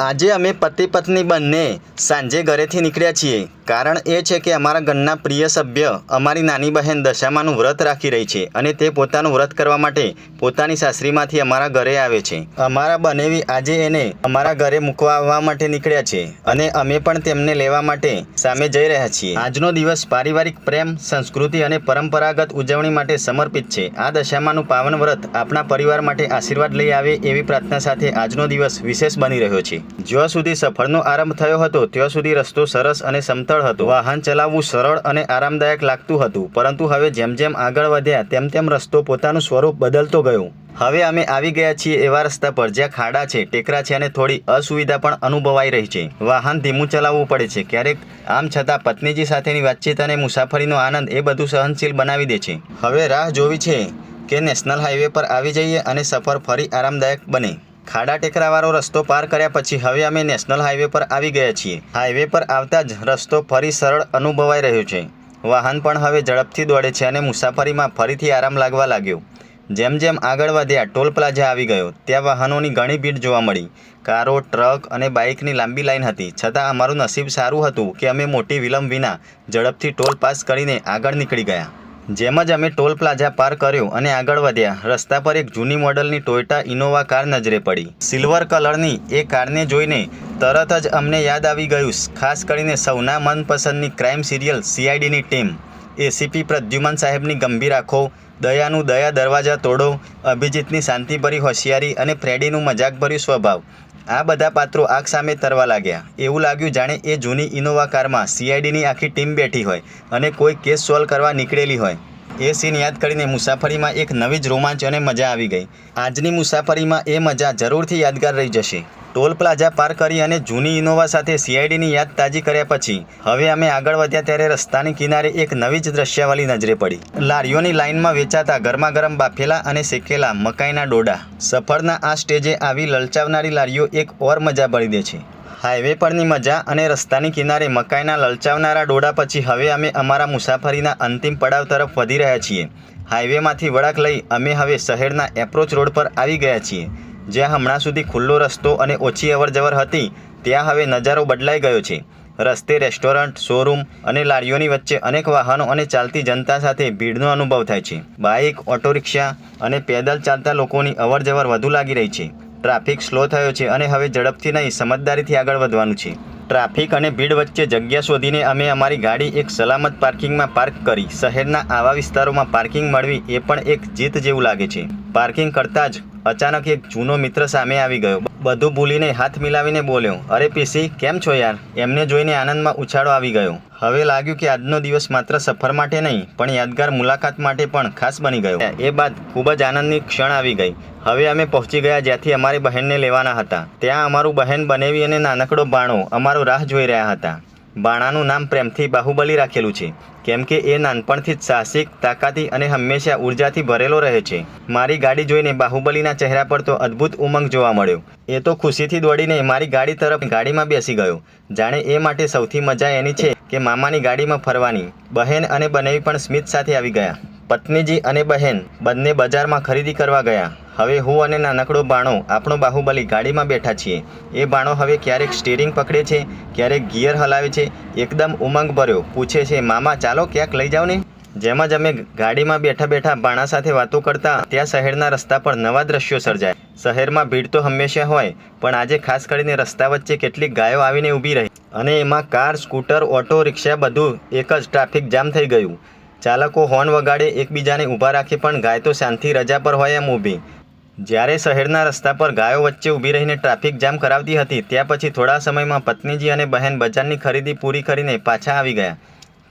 આજે અમે પતિ પત્ની બંને સાંજે ઘરેથી નીકળ્યા છીએ. કારણ એ છે કે અમારા ઘરના પ્રિય સભ્ય અમારી નાની બહેન દશામાનું વ્રત રાખી રહી છે અને તે પોતાનું વ્રત કરવા માટે પોતાની સાસરીમાંથી અમારા ઘરે આવે છે. અમારા બનેવી આજે એને અમારા ઘરે મૂકવા આવવા માટે નીકળ્યા છે અને અમે પણ તેમને લેવા માટે સામે જઈ રહ્યા છીએ. આજનો દિવસ પારિવારિક પ્રેમ, સંસ્કૃતિ અને પરંપરાગત ઉજવણી માટે સમર્પિત છે. આ દશામાનું પાવન વ્રત આપણા પરિવાર માટે આશીર્વાદ લઈ આવે એવી પ્રાર્થના સાથે આજનો દિવસ વિશેષ બની રહ્યો છે. જ્યાં સુધી સફરનો આરંભ થયો હતો, ત્યાં સુધી રસ્તો સરસ અને સમતળ હતો. વાહન ચલાવવું સરળ અને આરામદાયક લાગતું હતું. પરંતુ હવે જેમ જેમ આગળ વધ્યા, તેમ તેમ રસ્તો પોતાનું સ્વરૂપ બદલતો ગયો. હવે અમે આવી ગયા છીએ એવા રસ્તા પર, જ્યાં ખાડા છે, ટેકરા છે અને થોડી અસુવિધા પણ અનુભવાઈ રહી છે. વાહન ધીમું ચલાવવું પડે છે. ક્યારેક આમ છતાં પત્નીજી સાથેની વાતચીત અને મુસાફરીનો આનંદ એ બધું સહનશીલ બનાવી દે છે. હવે રાહ જોવી છે કે નેશનલ હાઈવે પર આવી જઈએ અને સફર ફરી આરામદાયક બને. ખાડા ટેકરાવાળો રસ્તો પાર કર્યા પછી હવે અમે નેશનલ હાઈવે પર આવી ગયા છીએ. હાઈવે પર આવતા જ રસ્તો ફરી સરળ અનુભવાઈ રહ્યો છે. વાહન પણ હવે ઝડપથી દોડે છે અને મુસાફરીમાં ફરીથી આરામ લાગવા લાગ્યો. જેમ જેમ આગળ વધ્યા, ટોલ પ્લાઝા આવી ગયો. ત્યાં વાહનોની ઘણી ભીડ જોવા મળી. કારો, ટ્રક અને બાઇકની લાંબી લાઈન હતી. છતાં અમારું નસીબ સારું હતું કે અમે મોટી વિલંબ વિના ઝડપથી ટોલ પાસ કરીને આગળ નીકળી ગયા. જેમ જ અમે ટોલ પ્લાઝા પાર કર્યો અને આગળ વધ્યા, રસ્તા પર એક જૂની મોડલની ટોયોટા ઇનોવા કાર નજરે પડી. સિલ્વર કલરની એ કારને જોઈને તરત જ અમને યાદ આવી ગયું, ખાસ કરીને સૌના મનપસંદની ક્રાઇમ સિરિયલ સીઆઈડીની ટીમ. એસીપી પ્રદ્યુમન સાહેબની ગંભીર આંખો, દયાનું દયા દરવાજા તોડો, અભિજીતની શાંતિભરી હોશિયારી અને ફ્રેડીનું મજાકભર્યું સ્વભાવ. આ બધા પાત્રો આગ સામે તરવા લાગ્યા. એવું લાગ્યું જાણે એ જૂની ઇનોવા કારમાં સીઆઈડીની આખી ટીમ બેઠી હોય અને કોઈ કેસ સોલ્વ કરવા નીકળેલી હોય. એ સીન યાદ કરીને મુસાફરીમાં એક નવી જ રોમાંચ અને મજા આવી ગઈ. આજની મુસાફરીમાં એ મજા જરૂરથી યાદગાર રહી જશે. ટોલ પ્લાઝા પાર કરી અને જૂની ઇનોવા સાથે સીઆઈડીની યાદ તાજી કર્યા પછી, હવે અમે આગળ વધ્યા ત્યારે રસ્તાની કિનારે એક નવી જ દ્રશ્યવાળી નજરે પડી. લારીઓની લાઇનમાં વેચાતા ગરમા ગરમ બાફેલા અને શેકેલા મકાઈના ડોડા. સફરના આ સ્ટેજે આવી લલચાવનારી લારીઓ એક ઓર મજા ભરી દે છે. હાઈવે પરની મજા અને રસ્તાની કિનારે મકાઈના લલચાવનારા ડોડા પછી હવે અમે અમારા મુસાફરીના અંતિમ પડાવ તરફ વધી રહ્યા છીએ. હાઈવેમાંથી વળાક લઈ અમે હવે શહેરના એપ્રોચ રોડ પર આવી ગયા છીએ. જ્યાં હમણાં સુધી ખુલ્લો રસ્તો અને ઓછી અવરજવર હતી, ત્યાં હવે નજારો બદલાઈ ગયો છે. રસ્તે રેસ્ટોરન્ટ, શોરૂમ અને લારીઓની વચ્ચે અનેક વાહનો અને ચાલતી જનતા સાથે ભીડનો અનુભવ થાય છે. બાઇક ઓટો રિક્ષા અને પેદલ ચાલતા લોકોની અવરજવર વધુ લાગી રહી છે. ટ્રાફિક સ્લો થયો છે અને હવે ઝડપથી નહીં, સમજદારીથી આગળ વધવાનું છે. ટ્રાફિક અને ભીડ વચ્ચે જગ્યા શોધીને અમે અમારી ગાડી એક સલામત પાર્કિંગમાં પાર્ક કરી, શહેરના આવા વિસ્તારોમાં પાર્કિંગ મળવી એ પણ એક જીત જેવું લાગે છે. પાર્કિંગ કરતાં જ અચાનક એક જૂનો મિત્ર સામે આવી ગયો. બધું ભૂલીને હાથ મિલાવીને બોલ્યો, અરે પીસી, કેમ છો યાર? એમને જોઈને આનંદમાં ઉછાળો આવી ગયો. હવે લાગ્યું કે આજનો દિવસ માત્ર સફર માટે નહીં, પણ યાદગાર મુલાકાત માટે પણ ખાસ બની ગયો. એ બાદ ખૂબ જ આનંદની ક્ષણ આવી ગઈ. હવે અમે પહોંચી ગયા જ્યાંથી અમારી બહેનને લેવાના હતા. ત્યાં અમારું બહેન બનેવી અને નાનકડો બાણો અમારો રાહ જોઈ રહ્યા હતા. બાણાનું નામ પ્રેમથી બાહુબલી રાખેલું છે. કેમ કે એ નાનપણથી જ સાહસિક, તાકાતી અને હંમેશા ઉર્જાથી ભરેલો રહે છે. મારી ગાડી જોઈને બાહુબલીના ચહેરા પર તો અદ્ભુત ઉમંગ જોવા મળ્યો. એ તો ખુશીથી દોડીને મારી ગાડી તરફ ગાડીમાં બેસી ગયો. જાણે એ માટે સૌથી મજા એની છે કે મામાની ગાડીમાં ફરવાની. બહેન અને બનેવી પણ સ્મિત સાથે આવી ગયા. પત્નીજી અને બહેન બંને બજારમાં ખરીદી કરવા ગયા. હવે હું અને નાનકડો બાણો આપણો બાહુબલી ગાડીમાં બેઠા છીએ. એ બાણો હવે ક્યારેક સ્ટીરિંગ પકડે છે, ક્યારેક ગિયર હલાવે છે, એકદમ ઉમંગ ભર્યો. પૂછે છે, મામા, ચાલો ક્યાંક લઈ જાઓ ને? જેમ જ અમે ગાડીમાં બેઠા બેઠા બાણા સાથે વાતો કરતા, ત્યાં શહેરના રસ્તા પર નવા દ્રશ્યો સર્જાય. શહેરમાં ભીડ તો હંમેશા હોય, પણ આજે ખાસ કરીને રસ્તા વચ્ચે કેટલીક ગાયો આવીને ઊભી રહી. અને એમાં કાર, સ્કૂટર, ઓટો, રિક્ષા બધું એક જ ટ્રાફિક જામ થઈ ગયું. ચાલકો હોર્ન વગાડે, એકબીજાને ઊભા રાખે, પણ ગાય તો શાંતિ રજા પર હોય એમ ઊભી. જ્યારે શહેરના રસ્તા પર ગાયો વચ્ચે ઊભી રહીને ટ્રાફિક જામ કરાવતી હતી, ત્યાં પછી થોડા સમયમાં પત્નીજી અને બહેન બજારની ખરીદી પૂરી કરીને પાછા આવી ગયા.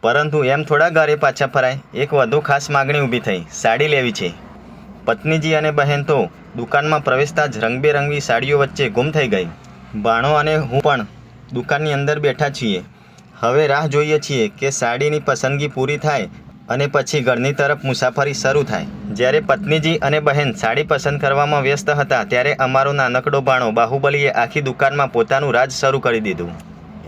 પરંતુ એમ થોડા ઘરે પાછા ફરાય, એક વધુ ખાસ માગણી ઊભી થઈ, સાડી લેવી છે. પત્નીજી અને બહેન તો દુકાનમાં પ્રવેશતા જ રંગબેરંગી સાડીઓ વચ્ચે ગુમ થઈ ગઈ. બાણો અને હું પણ દુકાનની અંદર બેઠા છીએ. હવે રાહ જોઈએ છીએ કે સાડીની પસંદગી પૂરી થાય અને પછી ઘરની તરફ મુસાફરી શરૂ થાય. જ્યારે પત્નીજી અને બહેન સાડી પસંદ કરવામાં વ્યસ્ત હતા, ત્યારે અમારો નાનકડો બાણો બાહુબલીએ આખી દુકાનમાં પોતાનું રાજ શરૂ કરી દીધું.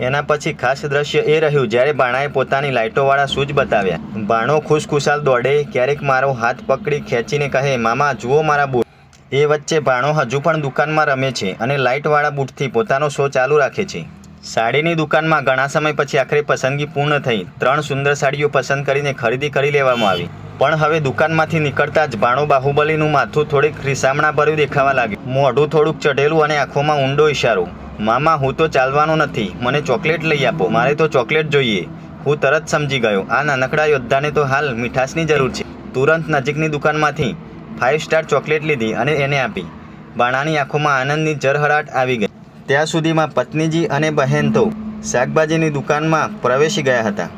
એના પછી ખાસ દ્રશ્ય એ રહ્યું, જ્યારે બાણાએ પોતાની લાઇટોવાળા શૂઝ બતાવ્યા. બાણો ખુશખુશાલ દોડે, ક્યારેક મારો હાથ પકડી ખેંચીને કહે, મામા, જુઓ મારા બૂટ એ વચ્ચે ભાણો હજુ પણ દુકાનમાં રમે છે અને લાઇટવાળા બૂટથી પોતાનો શો ચાલુ રાખે છે. સાડીની દુકાનમાં ઘણા સમય પછી આખરે પસંદગી પૂર્ણ થઈ. ત્રણ સુંદર સાડીઓ પસંદ કરીને ખરીદી કરી લેવામાં આવી. પણ હવે દુકાનમાંથી નીકળતા જ ભાણો બાહુબલીનું માથું થોડીક રીસામણા ભર્યું દેખાવા લાગ્યું. મોઢું થોડુંક ચઢેલું અને આંખોમાં ઊંડો ઇશારો મામા, હું તો ચાલવાનો નથી. મને ચોકલેટ લઈ આપો. મારે તો ચોકલેટ જોઈએ. હું તરત સમજી ગયો. આ નાનકડા યોદ્ધાને તો હાલ મીઠાશની જરૂર છે. તુરંત નજીકની દુકાનમાંથી ફાઇવ સ્ટાર ચોકલેટ લીધી અને એને આપી. બાણાની આંખોમાં આનંદની જરહરાટ આવી ગઈ. ત્યાં સુધીમાં પત્નીજી અને બહેન તો શાકભાજીની દુકાનમાં પ્રવેશી ગયા હતા.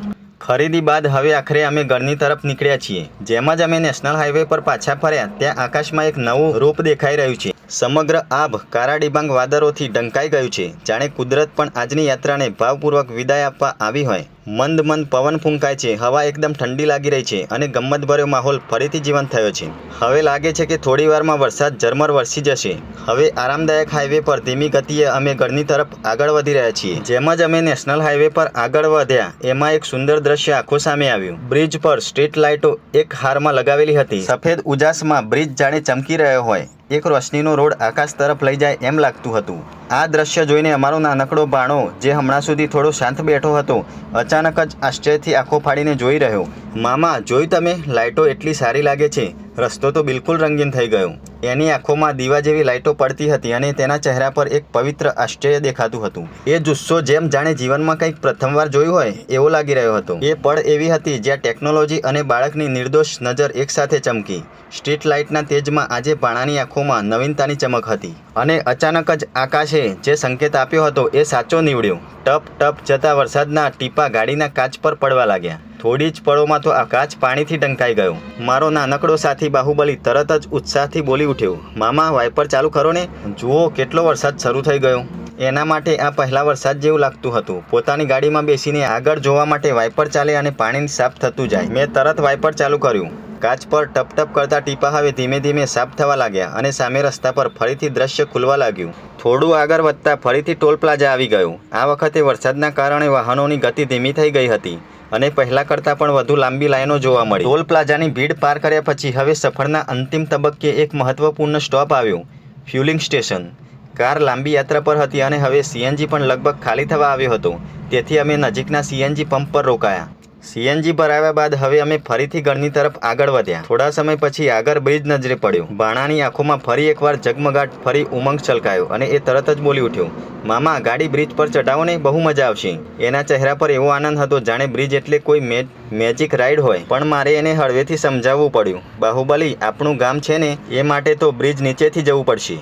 ખરીદી બાદ હવે આખરે અમે ઘરની તરફ નીકળ્યા છીએ. જેમ જ અમે નેશનલ હાઈવે પર પાછા ફર્યા, ત્યાં આકાશમાં એક નવું રૂપ દેખાઈ રહ્યું છે. સમગ્ર આભ કારા ડિબાંગ વાદળોથી ઢંકાઈ ગયું છે. જાણે કુદરત પણ આજની યાત્રાને ભાવપૂર્વક વિદાય આપવા આવી હોય. મંદ મંદ પવન ફૂંકાય છે, હવા એકદમ ઠંડી લાગી રહી છે અને ગમ્મતભર્યો માહોલ ફરીથી જીવંત થયો છે. હવે લાગે છે કે થોડી વારમાં વરસાદ ઝરમર વરસી જશે. હવે આરામદાયક હાઈવે પર ધીમી ગતિએ અમે ઘરની તરફ આગળ વધી રહ્યા છીએ. જેમ જ અમે નેશનલ હાઈવે પર આગળ વધ્યા, એમાં એક સુંદર દ્રશ્ય આંખો સામે આવ્યું. બ્રિજ પર સ્ટ્રીટ લાઇટો એક હારમાં લગાવેલી હતી. સફેદ ઉજાસમાં બ્રિજ જાણે ચમકી રહ્યો હોય. એક રોશનીનો રોડ આકાશ તરફ લઈ જાય એમ લાગતું હતું. આ દ્રશ્ય જોઈને અમારો નાનકડો ભાણો જે હમણાં સુધી થોડો શાંત બેઠો હતો, અચાનક જ આશ્ચર્યથી આંખો ફાડીને જોઈ રહ્યો. મામા જોઈ તમે? લાઇટો એટલી સારી લાગે છે. રસ્તો તો બિલકુલ રંગીન થઈ ગયો. એની આંખોમાં દીવા જેવી લાઇટો પડતી હતી અને તેના ચહેરા પર એક પવિત્ર આશ્ચર્ય દેખાતું હતું. એ જુસ્સો જેમ જાણે જીવનમાં કંઈક પ્રથમવાર જોયું હોય, એવો લાગી રહ્યો હતો. એ પળ એવી હતી જ્યાં ટેકનોલોજી અને બાળકની નિર્દોષ નજર એકસાથે ચમકી. સ્ટ્રીટ લાઇટના તેજમાં આજે ભાણાની આંખોમાં નવીનતાની ચમક હતી. અને અચાનક જ આકાશે જે સંકેત આપ્યો હતો એ સાચો નીવડ્યો. ટપ ટપ જતા વરસાદના ટીપા ગાડીના કાચ પર પડવા લાગ્યા. થોડી જ પળોમાં તો આ કાચ પાણીથી ઢંકાઈ ગયો. મારો નાનકડો સાથી બાહુબલી તરત જ ઉત્સાહથી બોલી ઉઠ્યો, મામા, વાઇપર ચાલુ કરો ને. જુઓ, કેટલો વરસાદ શરૂ થઈ ગયો. એના માટે આ પહેલા વરસાદ જેવું લાગતું હતું. પોતાની ગાડીમાં બેસીને આગળ જોવા માટે વાઇપર ચાલે અને પાણી સાફ થતું જાય. મેં તરત વાઇપર ચાલુ કર્યું. કાચ પર ટપ ટપ કરતા ટીપા હવે ધીમે ધીમે સાફ થવા લાગ્યા અને સામે રસ્તા પર ફરીથી દ્રશ્ય ખુલવા લાગ્યું. થોડું આગળ વધતા ફરીથી ટોલ પ્લાઝા આવી ગયું. આ વખતે વરસાદના કારણે વાહનોની ગતિ ધીમી થઈ ગઈ હતી. અને પહેલા કરતાં પણ વધુ લાંબી લાઈનો જોવા મળી. ટોલ પ્લાઝાની ભીડ પાર કર્યા પછી હવે સફરના અંતિમ તબક્કે એક મહત્વપૂર્ણ સ્ટોપ આવ્યો, ફ્યુલિંગ સ્ટેશન. કાર લાંબી યાત્રા પર હતી અને હવે સીએનજી પણ લગભગ ખાલી થવા આવ્યો હતો. તેથી અમે નજીકના સીએનજી પંપ પર રોકાયા. સીએનજી ભરાવ્યા બાદ હવે અમે ફરીથી ઘરની તરફ આગળ વધ્યા. થોડા સમય પછી આગળ બ્રિજ નજરે પડ્યો. બાણાની આંખોમાં ફરી એકવાર ઝગમગાટ, ફરી ઉમંગ છલકાયો અને એ તરત જ બોલી ઉઠ્યો, મામા ગાડી બ્રિજ પર ચઢાવો ને બહુ મજા આવશે. એના ચહેરા પર એવો આનંદ હતો જાણે બ્રિજ એટલે કોઈ મેજિક રાઈડ હોય. પણ મારે એને હળવેથી સમજાવવું પડ્યું. બાહુબલી, આપણું ગામ છે ને, એ માટે તો બ્રિજ નીચેથી જવું પડશે.